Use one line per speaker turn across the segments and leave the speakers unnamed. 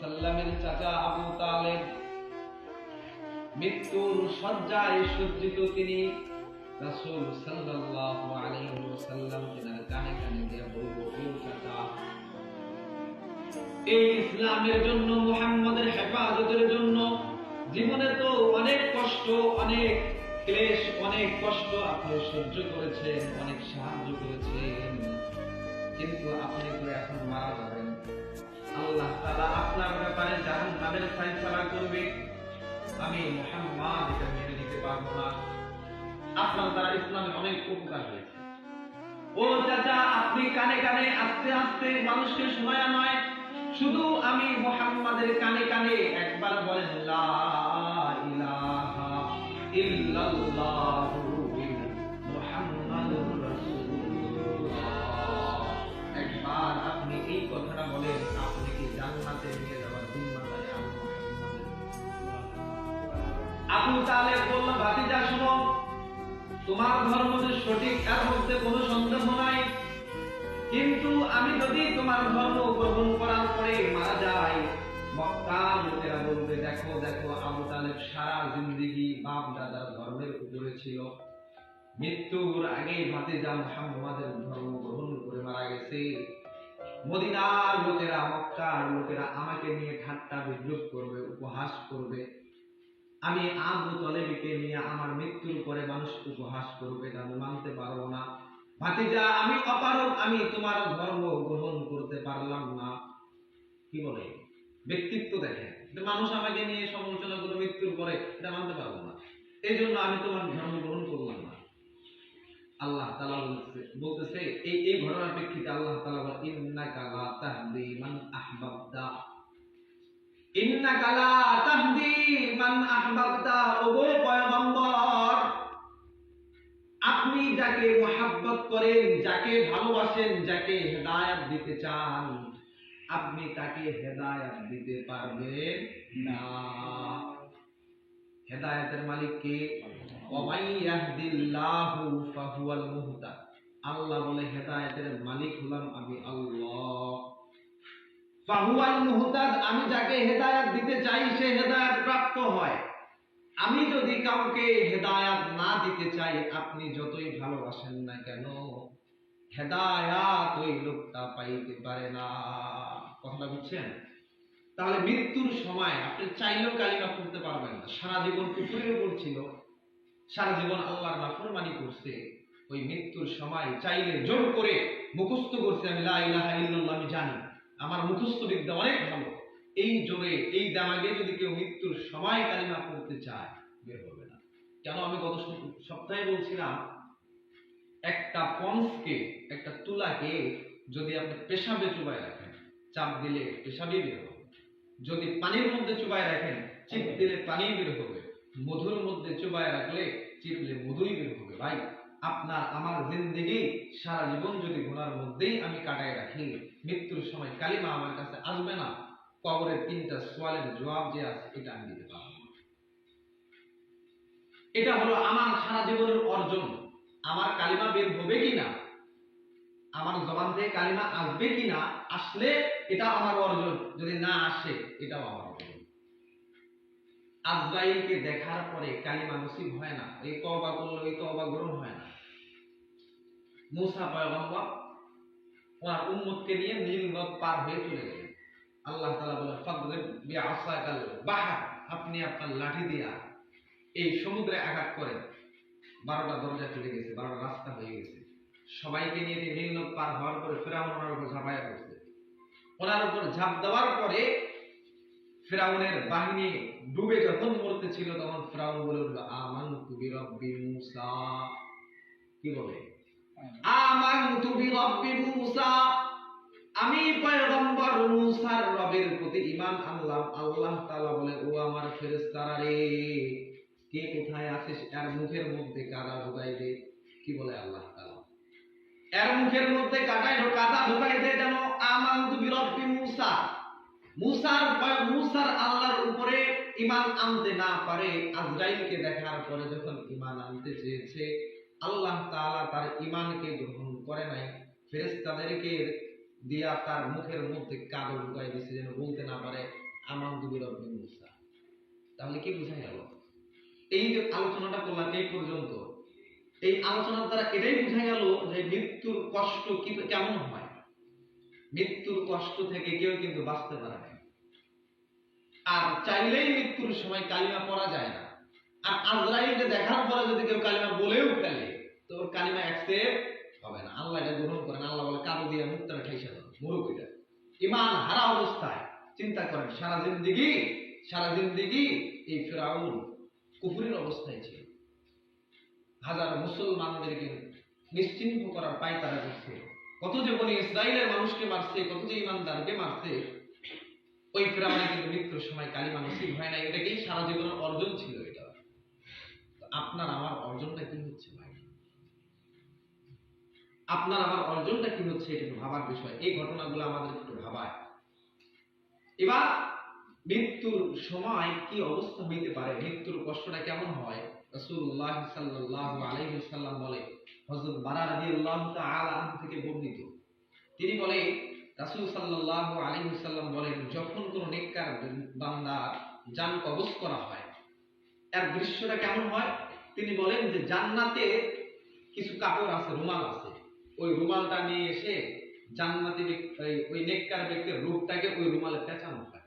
সাল্লামের চাচা আবু তালেব। মৃত্যুর শয্যায় সজ্জিত তিনি রাসূল সাল্লাল্লাহু আলাইহি ওয়াসাল্লাম তেনার কানে কানে দিয়ে বলব ও চাচা, এই ইসলামের জন্য, মুহাম্মাদের হেফাজতের জন্য জীবনে তো অনেক কষ্ট, অনেক ক্লেশ, অনেক কষ্ট আপনি সহ্য করেছেন, অনেক সাহায্য করেছেন। কিন্তু আপনি তো এখন মারা যাবেন। আল্লাহ তাআলা আপনার ব্যাপারে জাহান্নামের ফয়সালা করবে। আমি মুহাম্মদ এটা মেনে নিতে পারব না। আপনার দ্বারা ইসলামের অনেক উপকার হয়েছে। ও চাচা, আপনি কানে কানে, আস্তে আস্তে মানুষকে শোনায় নয় শুধু আমি মোহাম্মদের কানে কানে একবার বলেন, লা ইলাহা ইল্লাল্লাহু। তোমার ধর্ম যে সঠিক, তার মধ্যে কোনো সন্দেহ নাই। কিন্তু আমি যদি তোমার ধর্ম গ্রহণ করার পরে মারা যাই, মক্কার লোকেরা বলবে, দেখো দেখো, আবু তালেব সারা জিন্দিগি বাপ দাদার ধর্মের উপরে ছিল। মৃত্যুর আগেই ভাতিজা মুহাম্মাদের ধর্ম গ্রহণ করে মারা গেছে। মদিনার লোকেরা, মক্কার লোকেরা আমাকে নিয়ে ঠাট্টা, বিদ্রুপ করবে, উপহাস করবে। আমি আবু তলেবিকে নিয়ে আমার মৃত্যুর পরে মানুষ উপহাস করবে এটা আমি মানতে পারব না। ভাতিজা, আমি অপারক আমি তোমার ধর্ম গ্রহণ করতে পারলাম না। কি বলে? ব্যক্তিত্ব দেখে। মানুষ আমাকে নিয়ে সমালোচনা করে মৃত্যুর পরে, এটা মানতে পারব না। এই জন্য আমি তোমার ধর্ম গ্রহণ করলাম না। আল্লাহ তালা বলতেছে বলতেছে, এই এই ঘটনার প্রেক্ষিতে আল্লাহ তাআলা বলে ইন্নাকা লা তাহদি মান আহবাবতা। ইন্নাকা লা তাহদি মান আহবাবতা ওগো পয়গম্বর। আপনি যাকে করেন, যাকে ভালোবাসেন, যাকে হেদায়াত দিতে চান, আপনি তাকে হেদায়াত দিতে পারবেন না। হেদায়াতের মালিক কে? আল্লাহ বলে, হেদায়েতের মালিক হলাম আমি আল্লাহ। আমি যাকে হেদায়েত দিতে চাই, সে হেদায়েত প্রাপ্ত হয়। আমি যদি কাউকে হেদায়াত না দিতে চাই, আপনি যতই ভালোবাসেন না কেন, হেদায়াত ওই লোকটা পাইতে পারে না। কথাটা বুঝছেন? তাহলে মৃত্যুর সময় আপনি চাইলেও কালিমা পড়তে পারবেন না। সারা জীবন কুকুরের উপর ছিল। সারা জীবন আল্লাহর নাফরমানি করছে। ওই মৃত্যুর সময় চাইলে জোর করে মুখস্থ করছে আমি আমি জানি। আমার মুখস্থ বিদ্যা অনেক ভালো। এই জোরে এই দামাগে যদি কেউ মৃত্যুর সময় কালিমা পড়তে চায়, বের হবে না। কেন আমি গত সপ- সপ্তাহে বলছিলাম, একটা পন্সকে, একটা তুলাকে যদি আপনি পেশাবে চুবায় রাখেন, চাপ দিলে পেশাবই বের হবে। যদি পানির মধ্যে চুবায় রাখেন, চিপ দিলে পানি বের হবে। মধুর মধ্যে চুবায় রাখলে চিপলে মধুই বের হবে। ভাই, আপনার, আমার জিন্দেগি সারা জীবন যদি গুণার মধ্যেই আমি কাটায় রাখি মৃত্যুর সময় কালিমা আমার কাছে আসবে না। কবরের তিনটা সোয়ালের জবাব যে আছে, এটা আমি দিতে পারব। এটা হলো আমার সারা জীবনের অর্জন। আমার কালিমা বের হবে কিনা? আমার জবান থেকে কালিমা আসবে কিনা? আসলে এটা আমার অর্জন। যদি না আসে, এটাও আমার অর্জন। আজরাইলকে দেখার পরে কালিমা নসিব হয় না। এই তওবা করলে এই তওবা গ্রহণ হয় না। মুসা পয়গম্বর ওনার উম্মতকে নিয়ে নীল নদ পার হয়ে চলে গেলেন। আল্লাহ তালা বলে ফাদরিব বিআসাকাল বাহর আপনি আপনার লাঠি দিয়া এই সমুদ্রে আঘাত করেন। বারোটা দরজা খুলে গেছে, বারোটা রাস্তা হয়ে গেছে। সবাইকে নিয়ে নীল নদ পার হওয়ার পরে ফেরাউন ওনার উপর ঝাঁপাইয়া পড়ছে। ওনার উপর ঝাঁপ দেওয়ার পরে ফেরাউনের বাহিনী ডুবে যখন মরতে ছিল তখন ফেরাউন বলে উঠল, আমানতু বিরব্বি মুসা কি বলে? বিরব্বি আমি পয়গম্বর রবের প্রতি ঈমান আনলাম। আল্লাহ তাআলা বলে, ও আমার ফেরেশতারা রে, কে কোথায় এর মুখের মধ্যে কাদা ঢুকাই দে। কি বলে আল্লাহ তাআলা? এর মুখের মধ্যে কাটাই কাদা ঢুকাই দে যেন আমানতু বিরব্বি মুসা। মুসার আল্লাহর উপরে ঈমান আনতে না পারে। আজরাইলকে দেখার পরে যখন ঈমান আনতে চেয়েছে আল্লাহ তাআলা তার ঈমানকে গ্রহণ করে নাই। ফেরেশতাদেরকে দিয়া তার মুখের মধ্যে কাদা ঢুকাই দিছে যেন বলতে না পারে, আমার দুবির রব্বি মুসা। তাহলে কি বোঝা গেল? এই যে আলোচনাটা করলাম এই পর্যন্ত, এই আলোচনার দ্বারা এটাই বোঝা গেল যে মৃত্যুর কষ্ট কি, কেমন হয়? মৃত্যুর কষ্ট থেকে কেউ কিন্তু বাঁচতে পারে না। আর চাইলেই মৃত্যুর সময় কালিমা পড়া যায় না। আজরাইলকে দেখার পরে যদি কেউ কালিমা তো ওর কালিমা অ্যাকসেপ্ট হবে না। আল্লাহ এটা গ্রহণ করেন। আল্লাহ বলে দিয়ে এটা। ইমান হারা অবস্থায় চিন্তা করেন, সারা জিন্দিগি সারা জিন্দিগি এই ফেরাউন অবস্থায় ছিল। হাজার মুসলমানদেরকে নিশ্চিন্ত করার পায় তারা করছে। কত যে বনি ইসরায়েলের মানুষকে মারছে, কত যে ইমানদারকে মারছে, ওই ফেরাউনে কিন্তু মৃত্যুর সময় কালিমা নসিব হয় না এটাকেই সারা জীবনের অর্জন ছিল এটা তো আপনার আমার অর্জনটা কি হচ্ছে ভাই? আপনার আমার অর্জনটা কি হচ্ছে এটা ভাবার বিষয়। এই ঘটনাগুলো আমাদের একটু ভাবায়। এবার মৃত্যুর সময় কি অবস্থা হইতে পারে? মৃত্যুর কষ্টটা কেমন হয়? রাসূলুল্লাহ সাল্লাল্লাহু আলাইহি বলে, হযরত বারা রাদিয়াল্লাহু তাআলা থেকে বর্ণিত। তিনি বলে, রাসূল সাল্লাল্লাহু আলাইহি বলেন, যখন কোন নেককার বান্দা জান কবজ করা হয় এর দৃশ্যটা কেমন হয়? তিনি বলেন যে জান্নাতে কিছু কাপড় আছে, রুমাল আছে। ওই রুমালটা নিয়ে এসে জান্নাতি ওই নেককার ব্যক্তির রূপটাকে ওই রুমালে পেঁচানো হয়।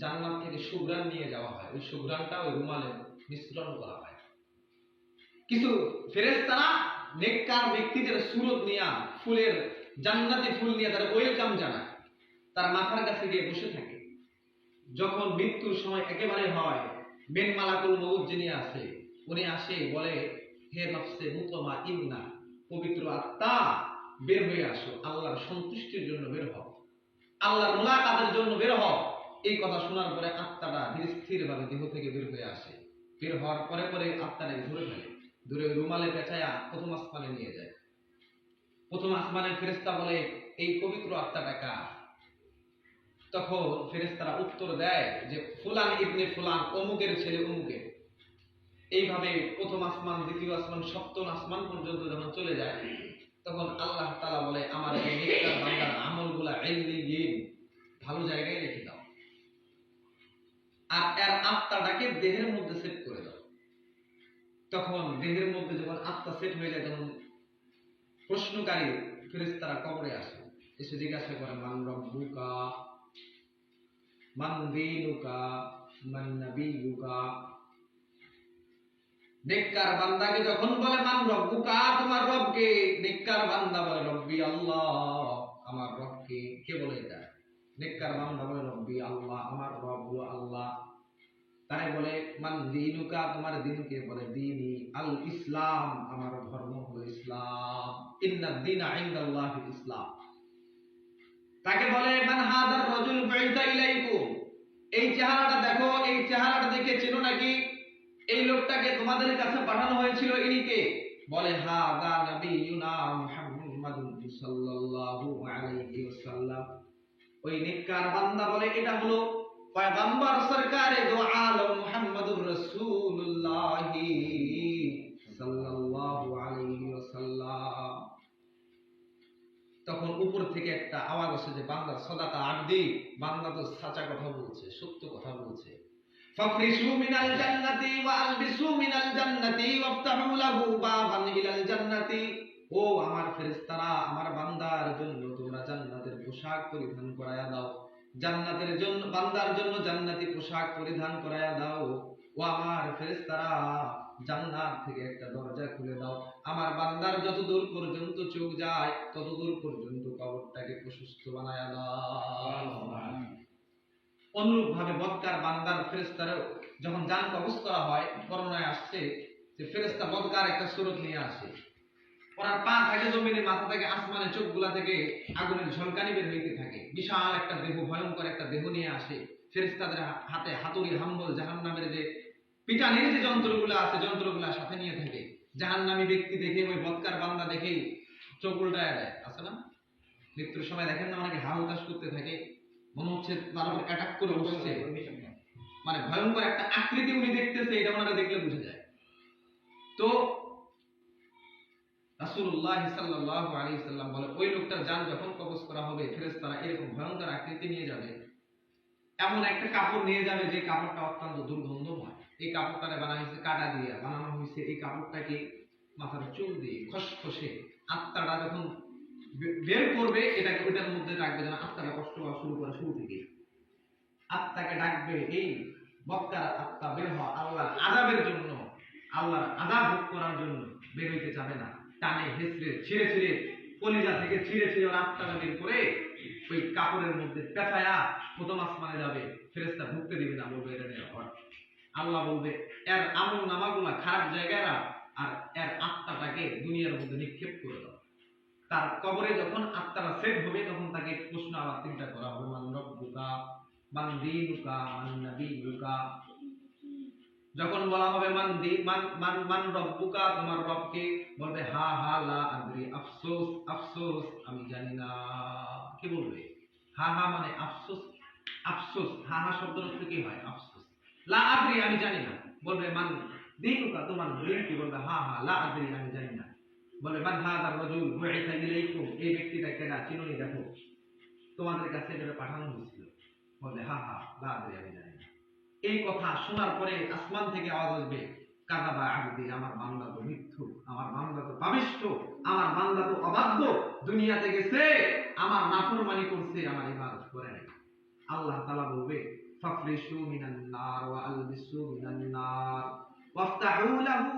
জান্নাত থেকে সুগ্রান নিয়ে যাওয়া হয়। ওই সুগ্রানটা ওই রুমালে মিশ্রণ করা হয়। কিছু ফেরেশতারা নেককার ব্যক্তিদের সুরত নিয়ে, ফুলের জান্নাতি ফুল নিয়ে তারা ওয়েলকাম জানায়। তার মাথার কাছে গিয়ে বসে থাকে। যখন মৃত্যুর সময় একেবারে হয় বেন মালাকুল মউত যিনি আছে উনি আসে, বলে, হে নফসে মুতমা ইন্না, পবিত্র আত্মা, বের হয়ে আসো। আল্লাহর সন্তুষ্টির জন্য বের হও। আল্লাহর মোলাকাতের জন্য বের হও। এই কথা শোনার পরে আত্মাটা ধীরে স্থির ভাবে দেহ থেকে বের হয়ে আসে। বের হওয়ার পরে পরে আত্মাটাকে ধরে ফেলে। ধরে রুমালে পেঁচায়া প্রথম আসমানে নিয়ে যায়। প্রথম আসমানের ফেরেস্তা বলে, এই পবিত্র আত্মাটা কার? তখন ফেরেস্তারা উত্তর দেয় যে, ফুলান ইবনে ফুলান, অমুকের ছেলে অমুকের। এইভাবে প্রথম আসমান, দ্বিতীয় আসমান, সপ্তম আসমান পর্যন্ত যখন চলে যায়, তখন আল্লাহ তাআলা বলে, আমার এই নেককার বান্দার আমলগুলা ইল্লিয়িন ভালো জায়গায় রেখে দাও। আর এর আত্মাটাকে দেহের মধ্যে সেট করে দাও। তখন দেহের মধ্যে যখন আত্মা সেট হয়ে যায়, তখন প্রশ্নকারী ফেরেশতারা কবরে আসে। এসে জিজ্ঞাসা করে, মান রব্বুকা? মান দীনুকা? মান নাবিয়ুকা? নেককার বান্দাকে যখন বলে, মান রব্বুকা, তোমার রবকে? নেককার বান্দা বলে, রব্বি আল্লাহ, আমার রবকে। কে বলে এটা? নেককার বান্দা বলে, রব্বি আল্লাহ, আমার রব হলো আল্লাহ। তাই বলে, মান দিনুকা? তোমার দিনকে বলে, দিনী আল ইসলাম আমার ধর্ম হলো ইসলাম। ইন্না দিনা ইনদাল্লাহি ইসলাম। তাকে বলে, মান হাদার রাজুল, বাইতা ইলাইকুম? এই চেহারাটা দেখো, এই চেহারাটা দেখে চেনো নাকি? এই লোকটাকে তোমাদের কাছে পাঠানো হয়েছিল ইনিকে বলে নবিয়ুনা মুহাম্মাদুন সাল্লাল্লাহু আলাইহি ওয়াসাল্লাম। ওই নেককার বান্দা বলে, এটা হলো পয়গম্বর সরকারে দো আলম রাসূলুল্লাহ সাল্লাল্লাহু আলাইহি ওয়াসাল্লাম। তখন উপর থেকে একটা আওয়াজ আসে যে, বান্দা, সদাকা আড্ডি বান্দা তো সাচা কথা বলছে, সত্য কথা বলছে। ফাফরিসু মিনাল জান্নাতি ওয়া আলবিসু ও আমার ফেরেশতারা, আমার বান্দার জন্য তোমরা জান্নাতের পোশাক পরিধান করায়া দাও। জান্নাতের জন্য, বান্দার জন্য জান্নাতি পোশাক পরিধান করায়া দাও। ও আমার জান্নাত থেকে একটা দরজা খুলে দাও। আমার বান্দার যত দূর পর্যন্ত চোখ যায় তত দূর পর্যন্ত কবরটাকে প্রশস্ত বানায়া দাও। অনুরূপ ভাবে বদকার বান্দার ফেরেস্তারও যখন জান কবজ করা হয় করোনায় আসছে যে ফেরেস্তা বদকার একটা সুরত নিয়ে আসে। ওনার পা থাকে জমিনে, মাথা থেকে আসমানের চোখগুলা থেকে আগুনের ঝলকানি বের হইতে থাকে। বিশাল একটা দেহ, ভয়ঙ্কর একটা দেহ নিয়ে আসে ফেরেস্তাদের হাতে হাতুড়ি, হাম্বল জাহান নামের যে পিটানির যে যন্ত্রগুলো আছে, যন্ত্রগুলা সাথে নিয়ে থাকে। জাহান্নামী ব্যক্তি দেখে ওই বদকার বান্দা দেখেই চোখ উল্টায় দেয়। আছে না মৃত্যুর সময় দেখেন না, অনেকে হা হুতাশ করতে থাকে। মনে হচ্ছে তার উপর অ্যাটাক করে বসছে মানে ভয়ঙ্কর একটা আকৃতি উনি দেখতেছে এটা ওনারা দেখলে বুঝে যায়। তো রাসূলুল্লাহ সাল্লাল্লাহু আলাইহি সাল্লাম বলে ওই লোকটার জান যখন কবজ করা হবে ফেরেশতারা এরকম ভয়ঙ্কর আকৃতি নিয়ে যাবে। এমন একটা কাপড় নিয়ে যাবে যে কাপড়টা অত্যন্ত দুর্গন্ধময়। এই কাপড়টাকে বানানো হয়েছে কাটা দিয়ে বানানো হয়েছে এই কাপড়টাকে মাথার চুল দিয়ে খসখসে। আত্মাটা যখন বের করবে এটাকে ওইটার মধ্যে রাখবে যেন আত্মাটা কষ্ট হওয়া শুরু করে শুরু থেকে আত্মাকে ডাকবে, এই বক্তার আত্মা বের হওয়া আল্লাহর আজাবের জন্য, আল্লাহর আজাব ভোগ করার জন্য বের হইতে যাবে না। টানে, হেসড়ে, ছিঁড়ে ছিঁড়ে, কলিজা থেকে ছিঁড়ে ছিঁড়ে ওর আত্মাটা বের করে ওই কাপড়ের মধ্যে পেঁচায়া প্রথম আসমানে যাবে। ফেরেস্তা ঢুকতে দিবে না বলবে, এটা নিয়ে আল্লাহ বলবে, এর আমল নামাগুলা খারাপ জায়গায় আর এর আত্মাটাকে দুনিয়ার মধ্যে নিক্ষেপ করে দাও। তার কবরে যখন আত্মাটা সেট হবে, তখন তাকে প্রশ্ন আবার চিন্তা করা হবে। মান রব্বুকা, মান দীনুকা, মান নাবিয়ুকা যখন বলা হবে মান দি, মান মান মান রব্বুকা, তোমার রবকে বলবে, হা হা, লা আদরি, আফসোস আফসোস, আমি জানি না। কি বলবে? হা হা মানে আফসোস আফসোস। হা হা শব্দ কি হয়? আফসোস। লা আদরি, আমি জানি না। বলবে, মান দিনুকা, তোমার দিন বলবে, হা হা, লা আদরি, আমি জানি বলে, মান হাদার রাজুল ইলাইকুম এই ব্যক্তিটা কেডা চিনুনি দেখো। তোমাদের কাছে এটা পাঠানো হয়েছিল। বলে, হা হা আমি জানি এই কথা শোনার পরে আসমান থেকে আওয়াজ আসবে আমার বান্দা তো মিথ্যু, আমার বান্দা তো পাবিষ্ঠ আমার বান্দা তো অবাধ্য, দুনিয়াতে গেছে, আমার নাফরমানি করছে, আমার ইবাদত করে নাই। আল্লাহ তাআলা বলবে, ফাফরিশু মিনান নার ওয়া আলবিসু মিনান নার, ওয়াফতাহু লাহু